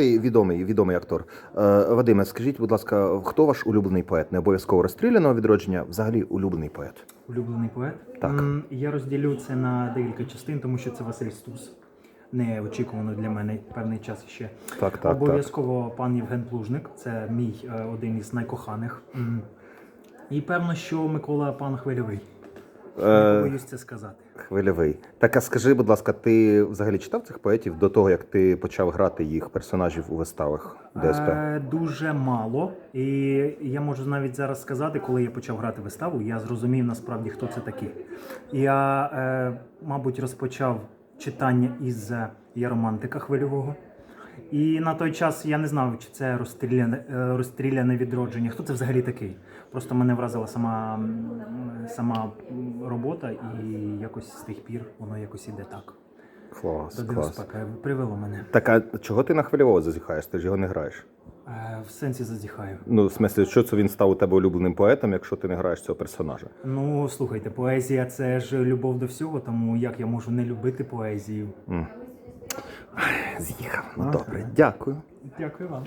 Відомий, відомий актор. Е, Вадиме, скажіть, будь ласка, хто ваш улюблений поет? Не обов'язково розстріляного відродження, взагалі улюблений поет. Улюблений поет? Так. Я розділю це на декілька частин, тому що це Василь Стус. Неочікувано для мене певний час ще. Так, так, так. Обов'язково пан Євген Плужник, це мій е, один із найкоханих. І певно, що Микола пан Хвильовий. Не боюсь це сказати. хвильовий. Так, а скажи, будь ласка, ти взагалі читав цих поетів до того, як ти почав грати їх персонажів у виставах ДСП? Е, дуже мало. І я можу навіть зараз сказати, коли я почав грати виставу, я зрозумів насправді, хто це такі. Я, е, мабуть, розпочав читання із «Я романтика хвильового. І на той час я не знав, чи це розстріляне, е, розстріляне відродження. Хто це взагалі такий? Просто мене вразила сама, сама робота, і якось з тих пір воно якось іде так. Клас, клас. спека привело мене. Так, а чого ти на хвильового зазіхаєш? Ти ж його не граєш. Е, в сенсі зазіхаю. Ну, в смислі, що це він став у тебе улюбленим поетом, якщо ти не граєш цього персонажа? Ну, слухайте, поезія це ж любов до всього, тому як я можу не любити поезію? З'їхав. Ну добре, дякую. Дякую вам.